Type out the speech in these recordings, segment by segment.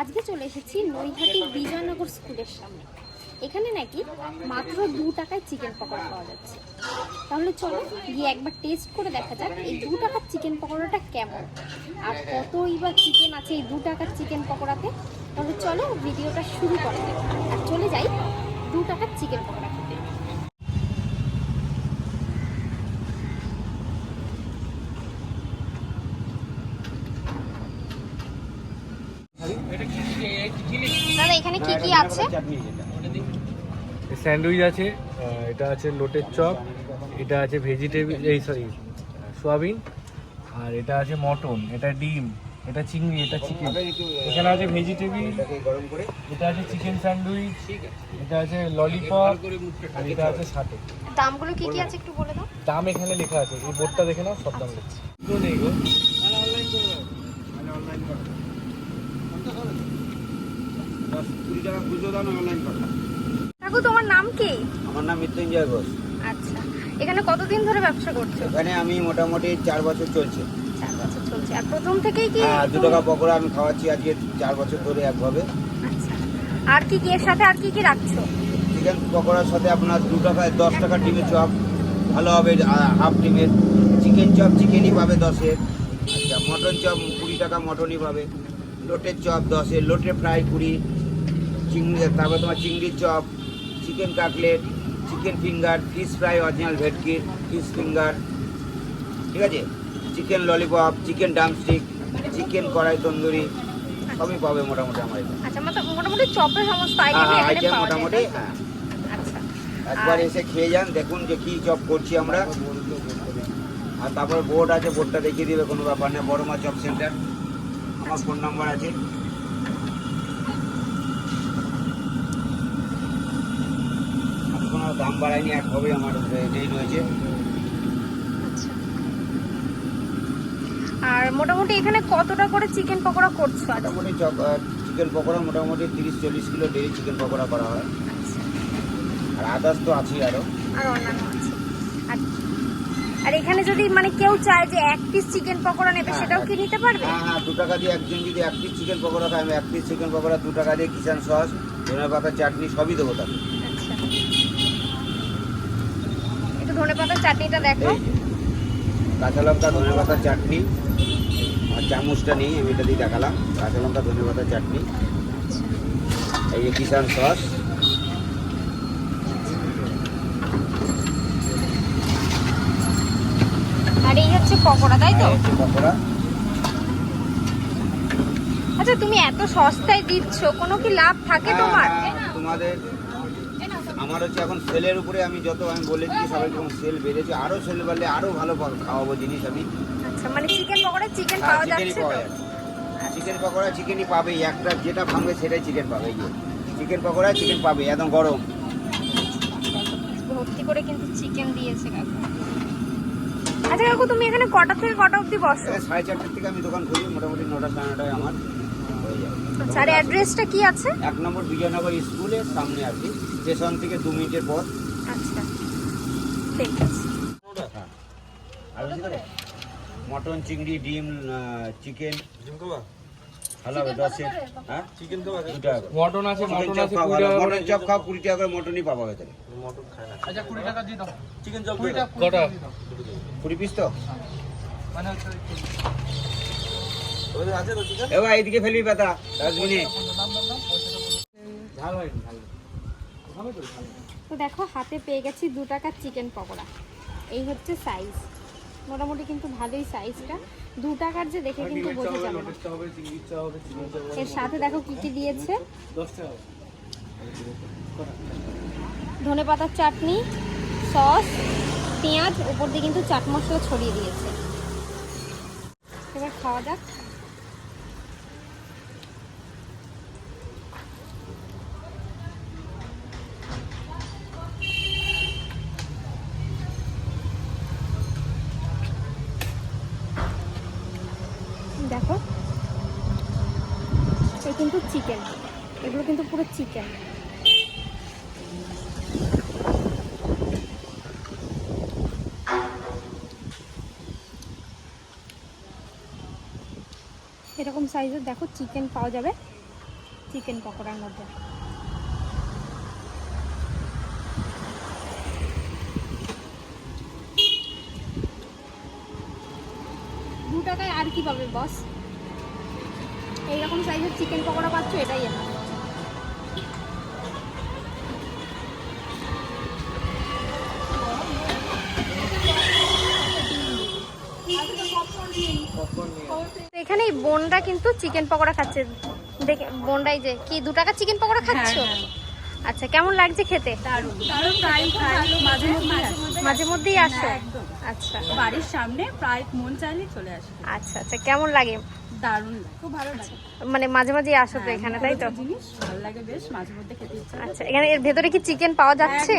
আজকে চলে এসেছি নৈহাটি বিজয়নগর স্কুলের সামনে। এখানে নাকি মাত্র দু টাকায় চিকেন পকোড়া পাওয়া যাচ্ছে। তাহলে চলো গিয়ে একবার টেস্ট করে দেখা যাক এই দু টাকার চিকেন পকোড়াটা কেমন। আর কতই বা চিকেন আছে এই দু টাকার চিকেন পকোড়াতে। তাহলে চলো ভিডিওটা শুরু করা আর চলে যাই দু টাকার চিকেন পকোড়া। এখানে কি কি আছে? স্যান্ডউইচ আছে এটা আছে লোটের চপ এটা আছে ভেজিটেবিল এই সরি সোয়াবিন আর এটা আছে মটন এটা ডিম এটা চিংড়ি এটা চিকেন। এখানে আছে ভেজিটেবিল এটা আছে চিকেন স্যান্ডউইচ এটা আছে ললিপপ আর এটা আছে সাথে দামগুলো কি কি আছে একটু বলে দাও। দাম এখানে লেখা আছে এই বোর্ডটা দেখে নাও সব দাম লেখা তো নেই গো। কুড়ি টাকা খুচরো দাম অনলাইন করলাম কাকু তোমার নাম কি? আমার নাম মৃত্যুঞ্জয় ঘোষ। আচ্ছা। এখানে কতদিন ধরে ব্যবসা করছ? এখানে আমি মোটামুটি চার বছর চলছে। চার বছর চলছে। আর প্রথম থেকেই কি হ্যাঁ দু টাকা পকোড়া আমি খাওয়াচ্ছি আজকে চার বছর ধরে একভাবে। আচ্ছা। আর কি কি এর সাথে আর কি কি রাখছো? চিকেন পকোড়ার সাথে আপনার দু দশ টাকা ডিমের চপ ভালো হবে হাফ ডিমের। চিকেন চপ চিকেনই পাবে দশের। আচ্ছা মটন চপ কুড়ি টাকা মটনই পাবে। লোটের চপ দশের লোটে ফ্রাই কুড়ি। চিংড়ি তারপর তোমার চিংড়ির chop chicken cutlet chicken finger fish fry original ভেটকির fish finger ঠিক আছে? Chicken lollipop chicken drumstick chicken kadai tandoori সবই পাবে মোটামুটি আমার এখানে। আচ্ছা মানে মোটামুটি চপের সমস্ত আইটেম পাওয়া যায় মোটামুটি হ্যাঁ। আচ্ছা। একবার এসে খেয়ে যান দেখুন যে কি চপ করছি আমরা। আর তারপর বোর্ড আছে বোর্ডটা দেখিয়ে দিবে কোনো ব্যাপার নেই বড় মা চপ সেন্টার। আমার ফোন নাম্বার আছে। কোনো দাম বাড়াইনি একভাবে আমার এটাই রয়েছে। আচ্ছা। আর মোটামুটি এখানে কতটা করে চিকেন পকোড়া করছ মোটামুটি চিকেন পকোড়া মোটামুটি তিরিশ চল্লিশ কিলো ডেলি চিকেন পকোড়া করা হয়। আচ্ছা। আর আদার্স তো আছেই আরও আর অন্যান্য আছে। আর আর এখানে যদি মানে কেউ চায় যে এক পিস চিকেন পকোড়া নেবে হ্যাঁ, সেটাও কি নিতে পারবে? হ্যাঁ হ্যাঁ দু টাকা দিয়ে একজন যদি এক পিস চিকেন পকোড়া খায় আমি এক পিস চিকেন পকোড়া দু টাকা দিয়ে কিষান সস ধনে পাতা চাটনি সবই দেবো তাকে। আচ্ছা। একটু ধনে পাতার চাটনিটা দেখো। কাঁচা লঙ্কা ধনে পাতার চাটনি আর চামচটা নেই আমি এটা দিয়ে দেখালাম। কাঁচা লঙ্কা ধনে পাতার চাটনি। এই যে কিষান সস আর এই হচ্ছে পকোড়া তাই তো? আর পকোড়া। আচ্ছা তুমি এত সস্তায় দিচ্ছ কোনো কি লাভ থাকে হ্যাঁ, তোমার? হ্যাঁ, তোমাদের আমার হচ্ছে এখন সেলের উপরে আমি যত আমি বলে বলেছি সবাই যখন সেল বেড়েছে আরও সেল বাড়লে আরও ভালো খাওয়াবো জিনিস আমি। আচ্ছা মানে চিকেন পকোড়া চিকেন হ্যাঁ, পাওয়া চিকেনই যাচ্ছে পাওয়া চিকেন পকোড়া চিকেনই পাবে একটা যেটা ভাঙবে সেটাই চিকেন পাবে এই যে। চিকেন পকোড়া চিকেন পাবে একদম গরম। ভর্তি করে কিন্তু চিকেন দিয়েছে কাকু। আচ্ছা কাকু তুমি এখানে কটা থেকে কটা অবধি বসো? সাড়ে চারটের থেকে আমি দোকান খুলি মোটামুটি নটা সাড়ে নটায় আমার। হয়ে আচ্ছা আর অ্যাড্রেসটা কি আছে? এক নম্বর বিজয়নগর স্কুলের সামনে আছি স্টেশন থেকে দু মিনিটের পর আচ্ছা ঠিক আছে। আর বেশি করে? মটন চিংড়ি ডিম চিকেন ভালো হবে হ্যাঁ? চিকেন তো দু টাকা করে। মটন আছে মটন আছে কুড়ি মটন চপ খাও কুড়ি টাকা করে মটনই পাবা ভেতরে আচ্ছা কুড়ি টাকা দিয়ে দাও। চিকেন চপ কুড়ি পিস তো? মানে এইদিকে ফেলবি ডাস্টবিনে ঝাল তো দেখো হাতে পেয়ে গেছি দু টাকার চিকেন পকোড়া। এই হচ্ছে সাইজ মোটামুটি কিন্তু ভালোই সাইজটা দু টাকার যে দেখে কিন্তু বোঝা যাবে এর সাথে দেখো কি কি দিয়েছে। ধনে পাতার চাটনি সস পেঁয়াজ উপর দিয়ে কিন্তু চাট মশলা ছড়িয়ে দিয়েছে। এবার খাওয়া যাক দেখো এই কিন্তু চিকেন। এগুলো কিন্তু পুরো চিকেন। এরকম সাইজের দেখো চিকেন পাওয়া যাবে। চিকেন পকোড়ার মধ্যে। দু টাকায় আর কি পাবে বস এইরকম সাইজের চিকেন পকোড়া পাচ্ছ এটাই এনা এখানে বোনরা কিন্তু চিকেন পকোড়া খাচ্ছে। দেখে বোনরাই যে কি দু টাকা চিকেন পকোড়া খাচ্ছ? আচ্ছা কেমন লাগছে খেতে? মাঝে মধ্যেই আসো। হ্যাঁ। আচ্ছা। বাড়ির সামনে প্রায় মন চাইলে চলে আসে আচ্ছা আচ্ছা। কেমন লাগে? দারুণ লাগে খুব ভালো লাগে। মানে মাঝে মাঝে আসো তো এখানে তাই তো? জিনিস ভালো লাগে বেশ মাঝে মধ্যে খেতে ইচ্ছা আচ্ছা এখানে এর ভেতরে কি চিকেন পাওয়া যাচ্ছে?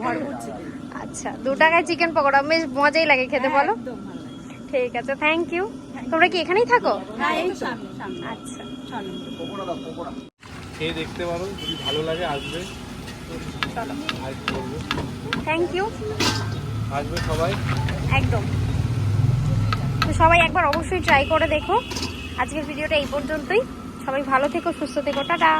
ভরপুর chicken। আচ্ছা দু টাকায় চিকেন পকোড়া বেশ মজাই লাগে খেতে হ্যাঁ, বলো। একদম ভালো লাগে। ঠিক আছে থ্যাংক ইউ তোমরা কি এখানেই থাকো? হ্যাঁ এই সামনে সামনে। আচ্ছা। ছ নম্বর খেয়ে দেখতে পারো যদি ভালো লাগে আসবে। চলো আর কি বলব থ্যাংক ইউ আসবে সবাই? একদম। তো সবাই একবার অবশ্যই ট্রাই করে দেখো। আজকের ভিডিওটা এই পর্যন্তই। সবাই ভালো থেকো, সুস্থ থেকো, টাটা।